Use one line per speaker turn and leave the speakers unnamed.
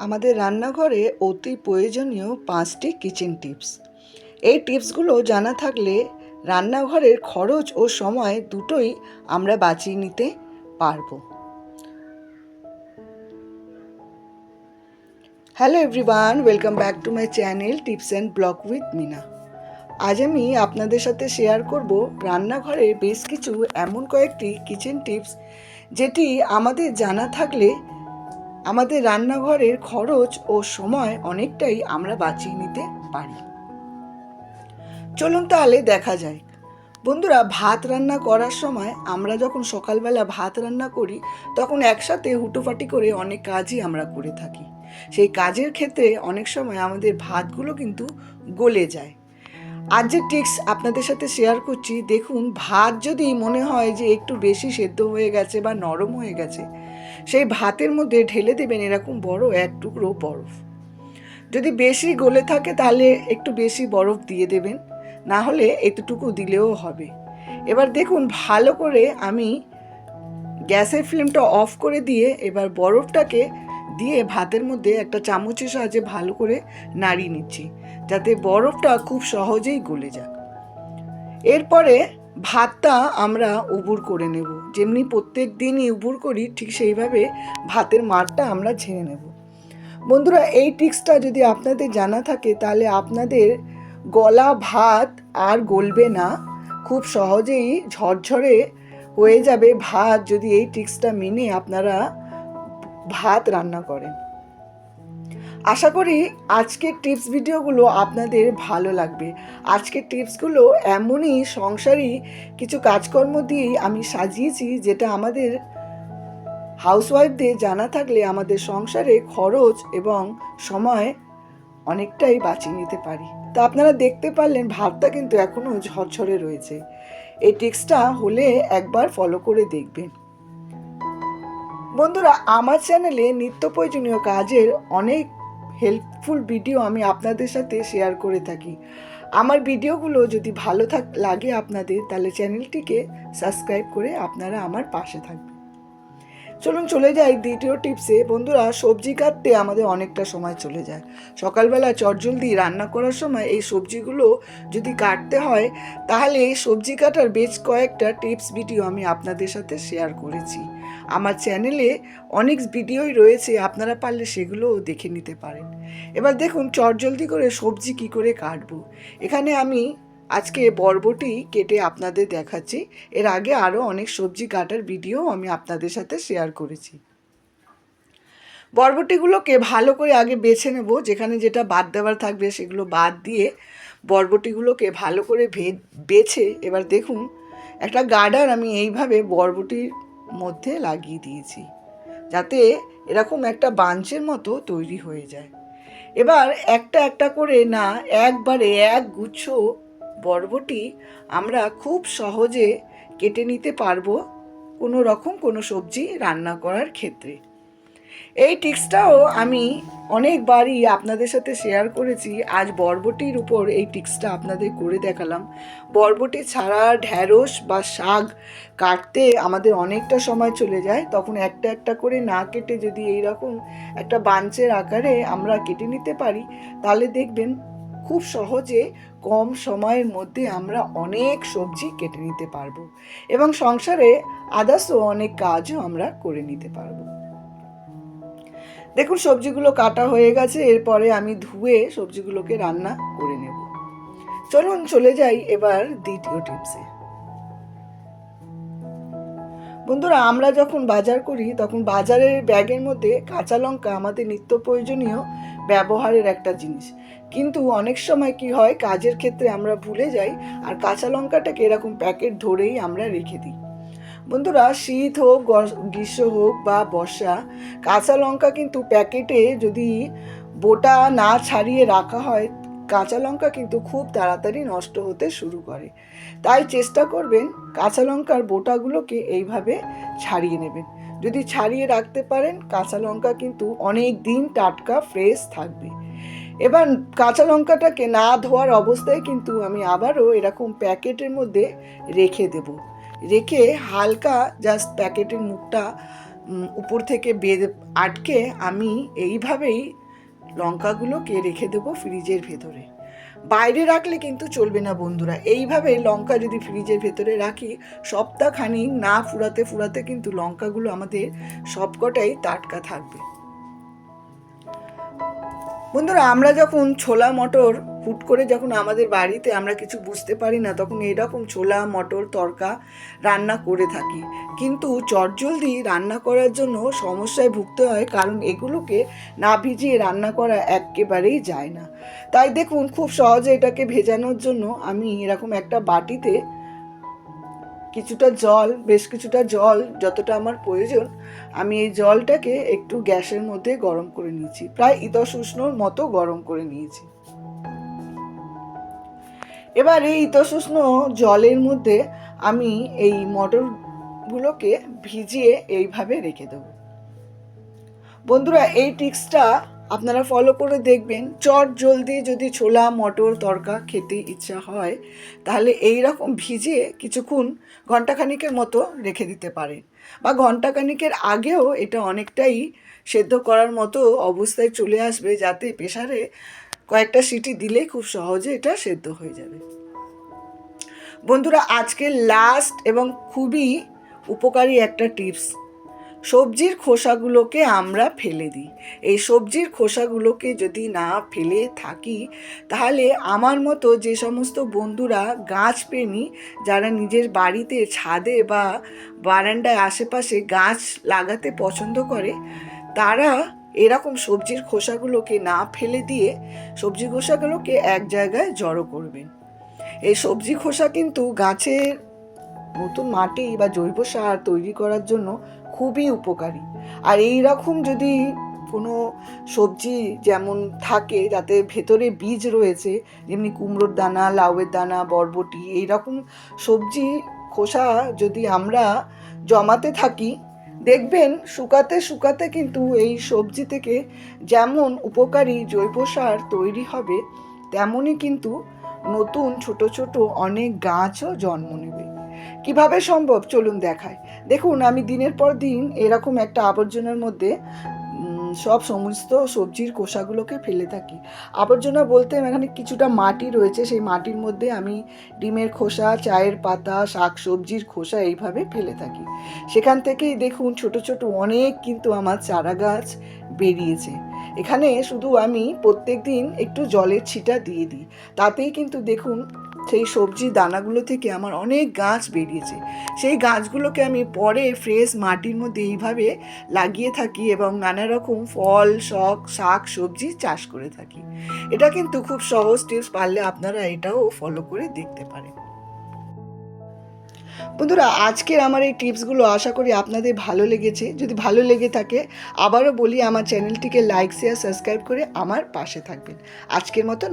আমাদের রান্নাঘরে অতি প্রয়োজনীয় পাঁচটি কিচেন টিপস এই টিপসগুলো জানা থাকলে রান্নাঘরের খরচ ও সময় দুটোই আমরা বাঁচিয়ে নিতে পারব। Hello everyone welcome back to my channel tips and blog with Meena আজ আমি আপনাদের সাথে শেয়ার করব রান্নাঘরের বেশ কিছু এমন কয়েকটি কিচেন টিপস যেটি আমাদের জানা থাকলে আমাদের রান্নাঘরের খরচ ও সময় অনেকটাই আমরা বাঁচিয়ে নিতে পারি। চলুন তাহলে দেখা যায় বন্ধুরা, ভাত রান্না করার সময় আমরা যখন সকালবেলা ভাত রান্না করি, তখন একসাথে হুটোপাটি করে অনেক কাজই আমরা করে থাকি। সেই কাজের ক্ষেত্রে অনেক সময় আমাদের ভাতগুলো কিন্তু গলে যায়। আজ যে টিক্স আপনাদের সাথে শেয়ার করছি, দেখুন, ভাত যদি মনে হয় যে একটু বেশি সেদ্ধ হয়ে গেছে বা নরম হয়ে গেছে, সেই ভাতের মধ্যে ঢেলে দেবেন এরকম বড় এক টুকরো বরফ। যদি বেশি গলে থাকে তাহলে একটু বেশি বরফ দিয়ে দেবেন না হলে এতটুকু দিলেও হবে। এবার দেখুন, ভালো করে আমি গ্যাসের ফ্লেমটা অফ করে দিয়ে এবার বরফটাকে দিয়ে ভাতের মধ্যে একটা চামচের সাহায্যে ভালো করে নাড়িয়ে নিচ্ছি, যাতে বরফটা খুব সহজেই গলে যাক এরপরে ভাতটা আমরা উবুর করে নেব। যেমনি প্রত্যেক দিনই উবুর করি, ঠিক সেইভাবে ভাতের মারটা আমরা ঝেড়ে নেব। বন্ধুরা, এই টিক্সটা যদি আপনাদের জানা থাকে, তাহলে আপনাদের গলা ভাত আর গলবে না। খুব সহজেই ঝরঝরে হয়ে যাবে ভাত। যদি এই টিক্সটা মেনে আপনারা ভাত রান্না করেন। আশা করি আজকের টিপস ভিডিওগুলো আপনাদের ভালো লাগবে। আজকের টিপসগুলো এমনই সংসারী কিছু কাজকর্ম দিয়েই আমি সাজিয়েছি যেটা আমাদের হাউসওয়াইফদের জানা থাকলে আমাদের সংসারে খরচ এবং সময় অনেকটাই বাঁচিয়ে নিতে পারি। তা আপনারা দেখতে পারলেন ভাতটা কিন্তু এখনও ঝরঝরে রয়েছে। এই টিক্সটা হলে একবার ফলো করে দেখবেন। বন্ধুরা, আমার চ্যানেলে নিত্য প্রয়োজনীয় কাজের অনেক হেল্পফুল ভিডিও আমি আপনাদের সাথে শেয়ার করে থাকি। আমার ভিডিওগুলো যদি ভালো থাক, লাগে আপনাদের, তাহলে চ্যানেলটিকে সাবস্ক্রাইব করে আপনারা আমার পাশে থাকবেন। চলুন চলে যাই দ্বিতীয় টিপসে বন্ধুরা, সবজি কাটতে আমাদের অনেকটা সময় চলে যায়। সকালবেলা চটজলদি রান্না করার সময় এই সবজিগুলো যদি কাটতে হয়, তাহলে এই সবজি কাটার বেশ কয়েকটা টিপস ভিডিও আমি আপনাদের সাথে শেয়ার করেছি। আমার চ্যানেলে অনেক ভিডিওই রয়েছে, আপনারা পারলে সেগুলোও দেখে নিতে পারেন। এবার দেখুন চটজলদি করে সবজি কি করে কাটবো। এখানে আমি আজকে বরবটি কেটে আপনাদের দেখাচ্ছি। এর আগে আরও অনেক সবজি কাটার ভিডিও আমি আপনাদের সাথে শেয়ার করেছি। বরবটিগুলোকে ভালো করে আগে বেছে নেব, যেখানে যেটা বাদ দেওয়ার থাকবে সেগুলো বাদ দিয়ে বরবটিগুলোকে ভালো করে ভে, বেছে, এবার দেখুন একটা গার্ডার আমি এইভাবে বরবটির মধ্যে লাগিয়ে দিয়েছি, যাতে এরকম একটা বাঞ্চের মতো তৈরি হয়ে যায়। এবার একটা একটা করে না, একবারে এক গুচ্ছ বর্বটি আমরা খুব সহজে কেটে নিতে পারব কোনো রকম কোনো সবজি রান্না করার ক্ষেত্রে। এই টিক্সটাও আমি অনেকবারই আপনাদের সাথে শেয়ার করেছি। আজ বরবটির উপর এই টিক্সটা আপনাদের করে দেখালাম। বরবটি ছাড়া ঢ্যাঁড়স বা শাক কাটতে আমাদের অনেকটা সময় চলে যায়। তখন একটা একটা করে না কেটে যদি এই রকম একটা বাঞ্চের আকারে আমরা কেটে নিতে পারি, তাহলে দেখবেন খুব সহজে কম সময়ের মধ্যে আমরা অনেক সবজি কেটে নিতে পারব। এবং সংসারে আদার্সও অনেক কাজও আমরা করে নিতে পারব। দেখুন, সবজিগুলো কাটা হয়ে গেছে, এরপরে আমি ধুয়ে সবজিগুলোকে রান্না করে নেব। চলুন, চলে যাই এবার দ্বিতীয় টিপসে বন্ধুরা, আমরা যখন বাজার করি, তখন বাজারের ব্যাগের মধ্যে কাঁচা লঙ্কা আমাদের নিত্য প্রয়োজনীয় ব্যবহারের একটা জিনিস। কিন্তু অনেক সময় কি হয়, কাজের ক্ষেত্রে আমরা ভুলে যাই, আর কাঁচা লঙ্কাটাকে এরকম প্যাকেট ধরেই আমরা রেখে দিই। বন্ধুরা, শীত হোক গ্রীষ্ম হোক বা বর্ষা, কাঁচা লঙ্কা কিন্তু প্যাকেটে যদি বোটা না ছাড়িয়ে রাখা হয়, কাঁচা লঙ্কা কিন্তু খুব তাড়াতাড়ি নষ্ট হতে শুরু করে। তাই চেষ্টা করবেন কাঁচা লঙ্কার বোটাগুলোকে এইভাবে ছাড়িয়ে নেবেন। যদি ছাড়িয়ে রাখতে পারেন, কাঁচা লঙ্কা কিন্তু অনেক দিন টাটকা, ফ্রেশ থাকবে। এবার কাঁচা লঙ্কাটাকে না ধোয়ার অবস্থায় কিন্তু আমি আবারও এরকম প্যাকেটের মধ্যে রেখে দেব। রেখে হালকা জাস্ট প্যাকেটের মুখটা উপর থেকে বেঁধে আটকে আমি এইভাবেই লঙ্কাগুলোকে রেখে দেবো ফ্রিজের ভেতরে। বাইরে রাখলে কিন্তু চলবে না বন্ধুরা। এইভাবে লঙ্কা যদি ফ্রিজের ভেতরে রাখি সপ্তাহখানি না ফুরাতে ফুরাতে কিন্তু লঙ্কাগুলো আমাদের সবকটাই টাটকা থাকবে। বন্ধুরা, আমরা যখন ছোলা মটর হুট করে যখন আমাদের বাড়িতে আমরা কিছু বুঝতে পারি না, তখন এরকম ছোলা মটর তরকা রান্না করে থাকি। কিন্তু চটজলদি রান্না করার জন্য সমস্যায় ভুগতে হয়, কারণ এগুলোকে না ভিজিয়ে রান্না করা একেবারেই যায় না। তাই দেখুন, খুব সহজে এটাকে ভেজানোর জন্য আমি এরকম একটা বাটিতে কিছুটা জল, বেশ কিছুটা জল যতটা আমার প্রয়োজন, আমি এই জলটাকে একটু গ্যাসের মধ্যে গরম করে নিয়েছি। প্রায় ইতশ উষ্ণর মতো গরম করে নিয়েছি। এবার এই ইতশ উষ্ণ জলের মধ্যে আমি এই মটরগুলোকে ভিজিয়ে এইভাবে রেখে দেবো। বন্ধুরা, এই টিক্সটা আপনারা ফলো করে দেখবেন। চট জলদি যদি ছোলা, মটর, তরকা খেতে ইচ্ছা হয়, তাহলে এই রকম ভিজিয়ে কিছুক্ষণ ঘন্টাখানিকের মতো রেখে দিতে পারেন। বা ঘন্টাখানিকের আগেও এটা অনেকটাই সেদ্ধ করার মতো অবস্থায় চলে আসবে, যাতে প্রেসারে কয়েকটা সিটি দিলেই খুব সহজে এটা সেদ্ধ হয়ে যাবে। বন্ধুরা আজকে লাস্ট এবং খুবই উপকারী একটা টিপস সবজির খোসাগুলোকে আমরা ফেলে দিই। এই সবজির খোসাগুলোকে যদি না ফেলে থাকি, তাহলে আমার মতো যে সমস্ত বন্ধুরা গাছ প্রেমী, যারা নিজের বাড়িতে ছাদে বা বারান্দায় আশেপাশে গাছ লাগাতে পছন্দ করে, তারা এরকম সবজির খোসাগুলোকে না ফেলে দিয়ে সবজি খোসাগুলোকে এক জায়গায় জড়ো করবেন। এই সবজি খোসা কিন্তু গাছের নতুন মাটি বা জৈব সার তৈরি করার জন্য খুবই উপকারী। আর এই রকম যদি কোনো সবজি যেমন থাকে, যাতে ভেতরে বীজ রয়েছে, যেমনি কুমড়োর দানা, লাউয়ের দানা, বরবটি এই রকম সবজি খোসা যদি আমরা জমাতে থাকি, দেখবেন শুকাতে শুকাতে কিন্তু এই সবজি থেকে যেমন উপকারী জৈব সার তৈরি হবে তেমনই কিন্তু নতুন ছোট ছোট অনেক গাছও জন্ম নেবে। কীভাবে সম্ভব? চলুন দেখায় দেখুন, আমি দিনের পর দিন এরকম একটা আবর্জনার মধ্যে সব সমস্ত সবজির খোসাগুলোকে ফেলে থাকি। আবর্জনা বলতে এখানে কিছুটা মাটি রয়েছে, সেই মাটির মধ্যে আমি ডিমের খোসা, চায়ের পাতা শাক সবজির খোসা এইভাবে ফেলে থাকি। সেখান থেকেই দেখুন, ছোট ছোট অনেক কিন্তু আমার চারা গাছ বেরিয়েছে। এখানে শুধু আমি প্রত্যেক দিন একটু জলের ছিটা দিয়ে দিই। তাতেই কিন্তু দেখুন সেই সবজির দানাগুলো থেকে আমার অনেক গাছ বেরিয়েছে। সেই গাছগুলোকে আমি পরে ফ্রেশ মাটির মধ্যে এইভাবে লাগিয়ে থাকি এবং নানা রকম ফল, শখ, শাক, সবজি চাষ করে থাকি। এটা কিন্তু খুব সহজ টিপস পারলে আপনারা এটাও ফলো করে দেখতে পারেন। বন্ধুরা, আজকের আমার এই টিপসগুলো আশা করি আপনাদের ভালো লেগেছে। যদি ভালো লেগে থাকে, আবারও বলি, আমার চ্যানেলটিকে লাইক শেয়ার সাবস্ক্রাইব করে আমার পাশে থাকবেন। আজকের মতো